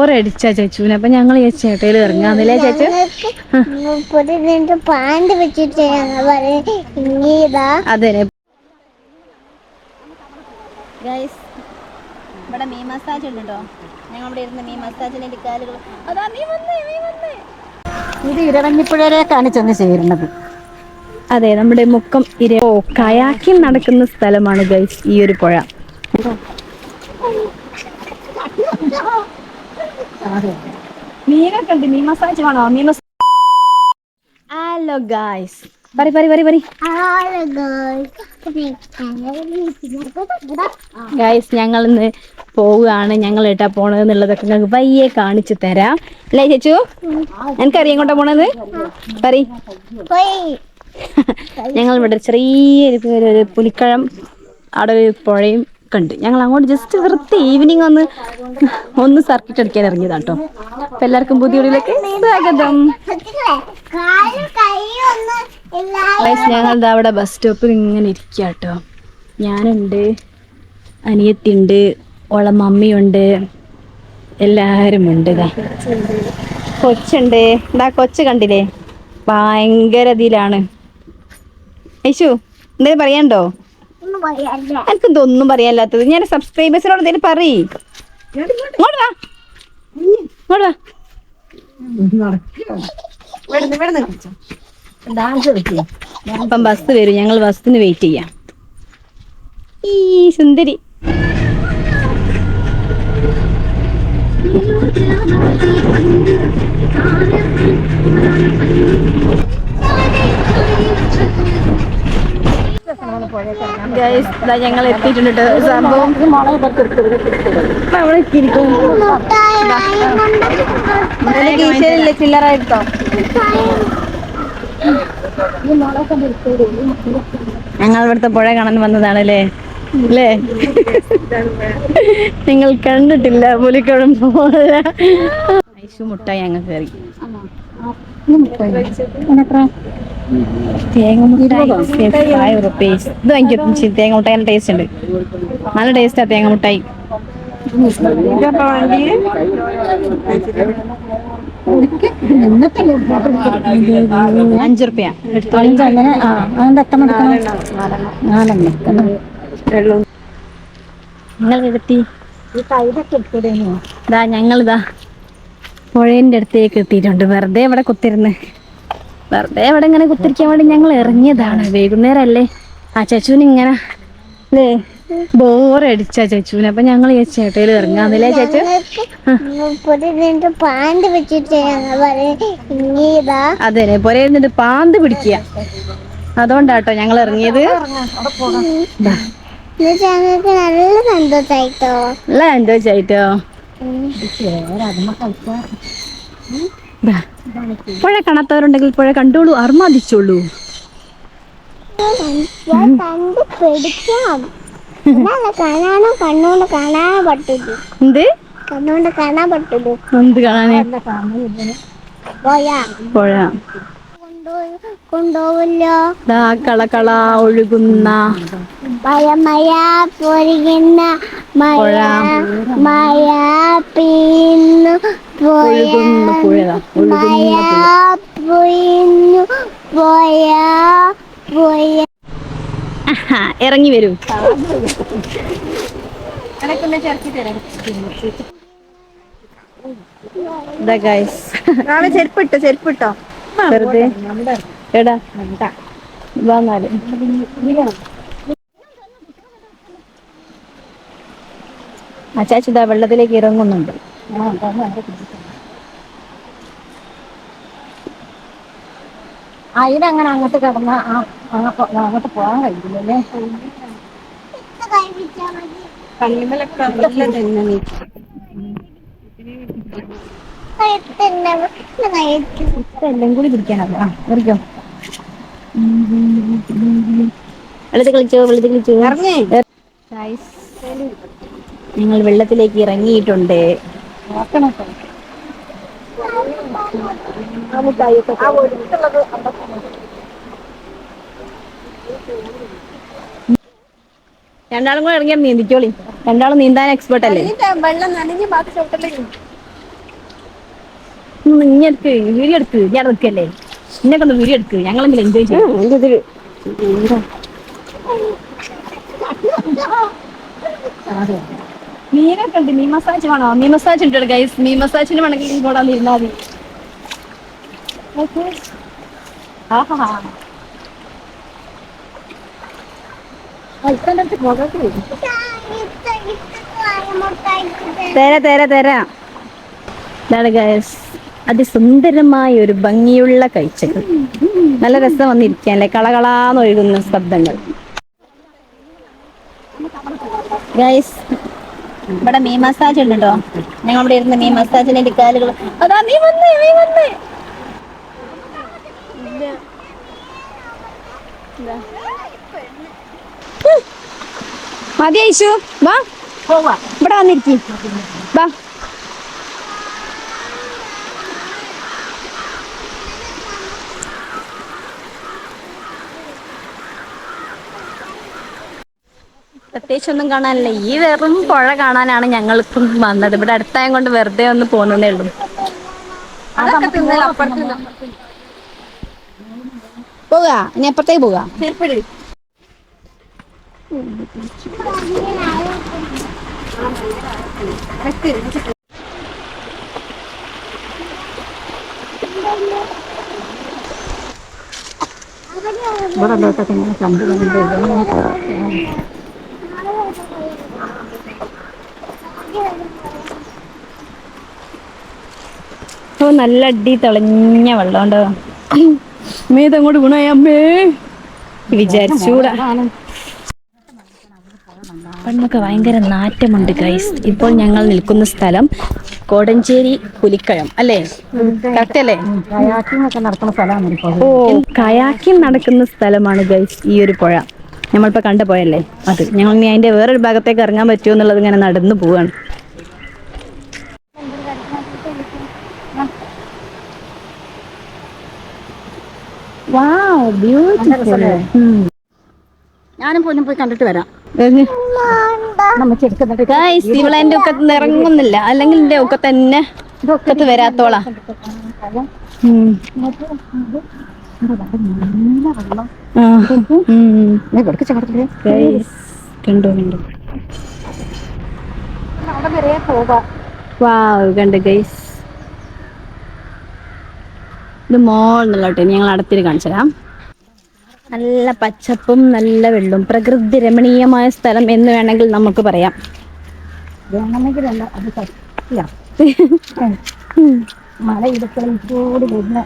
ബോറടിച്ചാ ചേച്ചൂന്. അപ്പൊ ഞങ്ങൾ ഈ ചേട്ടയിൽ ഇറങ്ങാന്നില്ലേ ചേച്ചു? പാന്റ് വെച്ചിട്ട് അതെ ഇവിടെ മീൻ മസാജ് ഉണ്ട് കേട്ടോ ഞങ്ങൾ ഇവിടെ ഇരുന്ന് മീൻ മസാജിന്റെ കാലുകൾ അതാ നീ വന്നേ നീ വന്നേ. ഇത് ഇരവഞ്ഞിപ്പുഴയിലേക്കാണ് ചെന്ന് ചേരുന്നത്. അതെ നമ്മുടെ മുക്കം ഇര ഓ കയാക്കിംഗ് നടക്കുന്ന സ്ഥലമാണ് ഗൈസ് ഈ ഒരു പുഴ. മീനൊക്കെ ഉണ്ട്. മീൻ മസാജ് വേണോ? മീൻ മസാജ് ഹലോ ഗായ്സ് പറി പറി പറി പറി. ഗായ്സ് ഞങ്ങൾ ഇന്ന് പോവുകയാണ്. ഞങ്ങൾ ഏട്ടാ പോണത് എന്നുള്ളതൊക്കെ ഞങ്ങൾക്ക് പയ്യെ കാണിച്ചു തരാം. അല്ലേ ചേച്ചു? എനിക്കറിയാം കൊണ്ടാ പോണത്? പറി. ഞങ്ങൾ ഇവിടെ ചെറിയൊരു ഒരു പുലിക്കഴം അവിടെ ഒരു പുഴയും കണ്ട്. ഞങ്ങൾ അങ്ങോട്ട് ജസ്റ്റ് വെറുതെ ഈവനിങ് ഒന്ന് ഒന്ന് സർക്കിട്ട് അടിക്കാൻ ഇറങ്ങിയതാണ് കേട്ടോ അപ്പൊ എല്ലാവർക്കും പുതിയൊടിയിലേക്ക് സ്വാഗതം. ഞങ്ങൾ അവിടെ ബസ് സ്റ്റോപ്പിൽ ഇങ്ങനെ ഇരിക്കുക കേട്ടോ ഞാനുണ്ട് അനിയത്തിണ്ട് ഓളെ മമ്മിയുണ്ട് എല്ലാവരും ഉണ്ട് ഇതാ. കൊച്ചുണ്ട്. ഇതാ കൊച്ച് കണ്ടില്ലേ? ഭയങ്കര ഇതിലാണ്. ഐശു എന്തേലും പറയാണ്ടോ എനിക്കെന്തോ ഒന്നും പറയാല്ലാത്തത് ഞാൻ സബ്സ്ക്രൈബേഴ്സിനോട് എന്തെങ്കിലും പറയ്. ഇങ്ങോട്ട് വാ. ഇങ്ങോട്ട് വാ. അപ്പം ബസ് വരും. ഞങ്ങൾ ബസ്സിന് വെയിറ്റ് ചെയ്യാം. ഈ സുന്ദരി. ഞങ്ങൾ എത്തിയിട്ടുണ്ട് ട്ടോ. സംഭവം. ഇപ്പൊ അവിടെ എത്തിയിരിക്കും. ഇതിന്റെ കീശയിലില്ലേ ചില്ലറ എടുത്തോ ഞങ്ങൾ ഇവിടുത്തെ പുഴ കാണാൻ വന്നതാണ് അല്ലേ അല്ലേ നിങ്ങൾ കണ്ടിട്ടില്ല പുലിക്കോടും പോലെ. ഐശു മുട്ടായി ഞങ്ങൾ കയറി. തേങ്ങ മുട്ടായി. ഫൈവ് റുപ്പീസ് ഇത് വാങ്ങിക്കും തേങ്ങ മുട്ടായി. നല്ല ടേസ്റ്റ് ഉണ്ട്. നല്ല ടേസ്റ്റാ തേങ്ങ മുട്ടായി. അഞ്ചു റുപ്യ. നിങ്ങൾ ഞങ്ങളിതാ. പുഴേന്റെ അടുത്തേക്ക് എത്തിയിട്ടുണ്ട്. വെറുതെ ഇവിടെ കുത്തിരുന്ന്. വെറുതെ ഇവിടെ ഇങ്ങനെ കുത്തിരിക്കാൻ വേണ്ടി ഞങ്ങൾ ഇറങ്ങിയതാണ്. വൈകുന്നേരം അല്ലേ ആ ചേച്ചുവിന് ഇങ്ങനെ അല്ലേ ബോറടിച്ച ചേച്ചുവിന്. അപ്പൊ ഞങ്ങൾ ഈ ചേട്ടയിൽ ഇറങ്ങാന്നില്ലേ ചേച്ചു? ഇങ്ങീതാ അതെ പോലെ ഇരുന്നിട്ട് പാന്ത് പിടിക്കുക. അതുകൊണ്ടാട്ടോ ഞങ്ങൾ ഇറങ്ങിയത്. നല്ല സന്തോഷായിട്ടോ നല്ല സന്തോഷായിട്ടോ പുഴ കാണാത്തവരുണ്ടെങ്കിൽ പുഴ കണ്ടോളൂ അർമാദിച്ചോളൂ. എന്ത്? കണ്ണുകൊണ്ട് കാണാൻ പറ്റുള്ളൂ എന്ത് കാണാന്? പുഴ കളകള ഒഴുകുന്ന. മഴ പോയ. ഒഴുകുന്ന പുഴ പുഴ. ഇറങ്ങി വരൂ. ചെരുപ്പിട്ടോ ചെരുപ്പിട്ടോ? വെറുതെ. എടാ വന്നാൽ ഇതാ വെള്ളത്തിലേക്ക് ഇറങ്ങുന്നുണ്ട്. അതിനങ്ങനെ അങ്ങോട്ട് കിടന്ന അങ്ങോട്ട് പോകാൻ കഴിയില്ലല്ലേ? എല്ലാം കൂടി പിടിക്കാനല്ല? വെള്ളത്തിൽ കളിച്ചോ വെള്ളത്തിൽ കളിച്ചോ? Guys, ഞങ്ങൾ വെള്ളത്തിലേക്ക് ഇറങ്ങിയിട്ടുണ്ട്. രണ്ടാളും കൂടെ ഇറങ്ങിയാൽ നീന്തിക്കോളി. രണ്ടാളും നീന്താൻ എക്സ്പെർട്ട് അല്ലേ? വെള്ളം നനഞ്ഞ് ബാക്കി എടുക്ക് വീഡിയോ എടുക്ക് ഞാൻ നിൽക്കല്ലേ? ഇന്നൊക്കെ ഒന്ന് വീഡിയോ എടുക്ക് ഞങ്ങളെങ്കിലും എൻജോയ് ചെയ്യും. മീനൊക്കെ ഉണ്ട്. മീൻ മസാജ് വേണോ? മീൻ മസാജ് ഉണ്ട് ഗൈസ് മീൻ മസാജിന് വേണമെങ്കിൽ ഇവിടെ ഇരുന്നാൽ മതി. ആഹാ. തരാ തരാ തരാ. ഇതാണ് ഗൈസ് അതിസുന്ദരമായ ഒരു ഭംഗിയുള്ള കഴിച്ചകൾ നല്ല രസം വന്നിരിക്കാല്ലേ കളകളാന്ന് ഒഴുകുന്ന ശബ്ദങ്ങൾ. ഗൈസ് ഇവിടെ മീൻ മസാജ് ഉണ്ട്? കേട്ടോ ഞങ്ങൾ ഇവിടെ ഇരുന്ന് മീൻ മസാജിന് കാലുകൾ അതാ നീ വന്നേ നീ വന്നേ. മതി ഐശു വാ. ഇവിടെ വന്നിരിക്കും. വാ. പ്രത്യേകിച്ചൊന്നും കാണാനില്ല. ഈ വെറും പുഴ കാണാനാണ് ഞങ്ങൾക്കും വന്നത്. ഇവിടെ അടുത്തായം കൊണ്ട് വെറുതെ ഒന്ന് പോകുന്നതേ ഉള്ളൂ. പോകാ. ഇനി അപ്പുറത്തേക്ക് പോകാം. ഇവിടെ കണ്ടു നല്ല അടി തെളിഞ്ഞ വെള്ളം ഉണ്ടോ മേതങ്ങോട്ട് ഗുണായ അമ്മേ. വിചാരിച്ചൂടാ. പണ്ടൊക്കെ ഭയങ്കര നാറ്റമുണ്ട് ഗൈസ് ഇപ്പോൾ ഞങ്ങൾ നിൽക്കുന്ന സ്ഥലം കോടഞ്ചേരി പുലിക്കഴം അല്ലേ? കറക്റ്റ് അല്ലേ നടക്കുന്ന സ്ഥലമാണ് ഇപ്പോൾ. ഓ കയാക്കിംഗ് നടക്കുന്ന സ്ഥലമാണ് ഗൈസ് ഈ ഒരു പുഴ. നമ്മളിപ്പോ കണ്ടു പോയല്ലേ? അത്. ഞങ്ങൾ ഇനി അതിന്റെ വേറൊരു ഭാഗത്തേക്ക് ഇറങ്ങാൻ പറ്റുമോ എന്നുള്ളത് ഇങ്ങനെ നടന്നു പോവാണ്. ഞാനും പോലും പോയി കണ്ടിട്ട് വരാം. ഒക്കെ ഇവളെ എന്റെ ഒക്കത്ത് ഇറങ്ങുന്നില്ല. അല്ലെങ്കിൽ എന്റെ ഒക്കെ തന്നെ ഒക്കത്ത് വരാത്തോളാ. കണ്ടു കണ്ടു. വാ കണ്ട് ഗൈസ് ഇത് മോൾ കേട്ടോ ഞങ്ങൾ അടുത്തിരി കാണിച്ചുതരാം നല്ല പച്ചപ്പും നല്ല വെള്ളവും പ്രകൃതി രമണീയമായ സ്ഥലം എന്ന് വേണമെങ്കിൽ നമുക്ക് പറയാം. മല വരുന്ന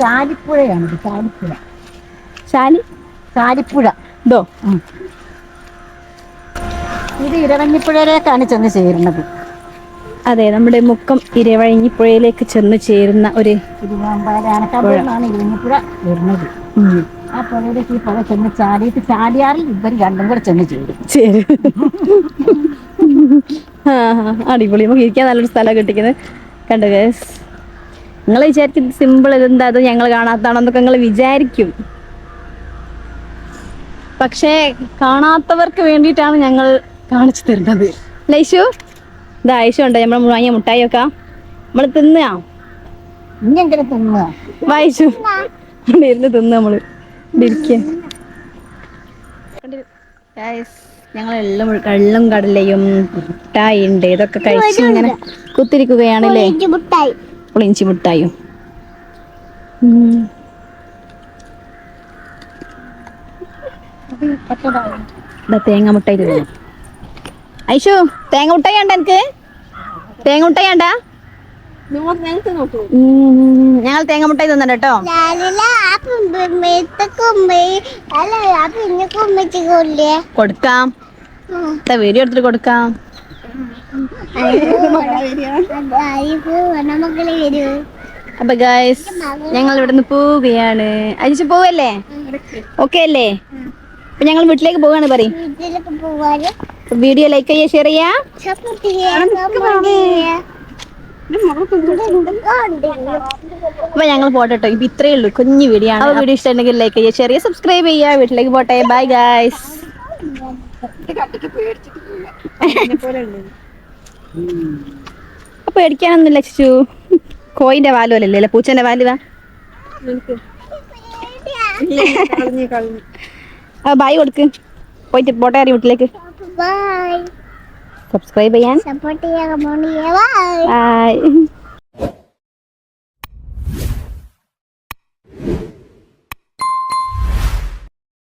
ചാലിപ്പുഴ. ചാലിപ്പുഴ. ഇതോ. ഇത് ഇരവഞ്ഞിപ്പുഴയിലേക്കാണ് ചെന്ന് ചേരുന്നത്. അതെ നമ്മുടെ മുക്കം ഇരവഴിഞ്ഞിപ്പുഴയിലേക്ക് ചെന്ന് ചേരുന്ന ഒരു ആ പുഴയിലേക്ക് ഈ പുഴ ചെന്ന് ചാടിയിട്ട് ഇവർ രണ്ടും കൂടെ ചെന്ന് ചേരും. അടിപൊളി. നമുക്ക് ഇരിക്കാൻ നല്ലൊരു സ്ഥലം കിട്ടിക്കുന്നത്. കണ്ടു ഗസ് നിങ്ങൾ വിചാരിക്കും സിമ്പിൾ ഇതെന്താ അത് ഞങ്ങൾ കാണാത്താണെന്നൊക്കെ നിങ്ങൾ വിചാരിക്കും. പക്ഷേ കാണാത്തവർക്ക് വേണ്ടിയിട്ടാണ് ഞങ്ങൾ കാണിച്ചു തരുന്നത്. ലൈഷു ഇത് ഉണ്ട് നമ്മൾ വാങ്ങിയ മുട്ടായി ഒക്കെ നമ്മൾ തിന്നാ? വായിച്ചു. ഇരുന്ന് തിന്ന് നമ്മൾ. ഞങ്ങൾ എള്ളും എള്ളും കടലയും മുട്ടായി ഉണ്ട്. ഇതൊക്കെ കഴിച്ച് ഇങ്ങനെ കുത്തിരിക്കുകയാണല്ലേ? മുട്ടായി. പുളിഞ്ചി മുട്ടായും. തേങ്ങ മുട്ടായി തിന്നു. ഐഷു തേങ്ങ മുട്ടായി ഉണ്ട എനിക്ക് തേങ്ങ മുട്ടായി ഞങ്ങൾ തേങ്ങ മുട്ടായി തിന്നണ്ട കേട്ടോ കൊടുക്കാം. വേരി വീഡിയോ എടുത്തിട്ട് കൊടുക്കാം. അപ്പൊ ഗായ്സ് ഞങ്ങൾ ഇവിടുന്ന് പോവുകയാണ്. അജിച്ച് പോവല്ലേ? ഓക്കെ അല്ലേ? അപ്പൊ ഞങ്ങൾ വീട്ടിലേക്ക് പോവാണ് പറയും. വീഡിയോ ലൈക്ക് ചെയ്യാ ഷെയർ അപ്പൊ ഞങ്ങൾ പോട്ടെ കേട്ടോ ഇപ്പൊ ഇത്രയേ ഉള്ളൂ. കുഞ്ഞു വീഡിയോ ആണ്. വീഡിയോ ഇഷ്ടമുണ്ടെങ്കിൽ ലൈക്ക് ചെയ്യുക ചെറിയ ചെയ്യുക സബ്സ്ക്രൈബ് ചെയ്യുക വീട്ടിലേക്ക് പോട്ടെ. ബൈ ഗായ്സ് അപ്പൊ പേടിക്കാനൊന്നുമില്ല ചു കോയിന്റെ വാലുവല്ലേ അല്ലേ? പൂച്ചന്റെ വാലുവാ ബായ് കൊടുക്ക്. പോയിട്ട് പോട്ടെ അറിയ വീട്ടിലേക്ക് ബൈ സബ്സ്ക്രൈബ് ചെയ്യാൻ സപ്പോർട്ട് ചെയ്യാൻ മോണിയെ ബൈ Bye.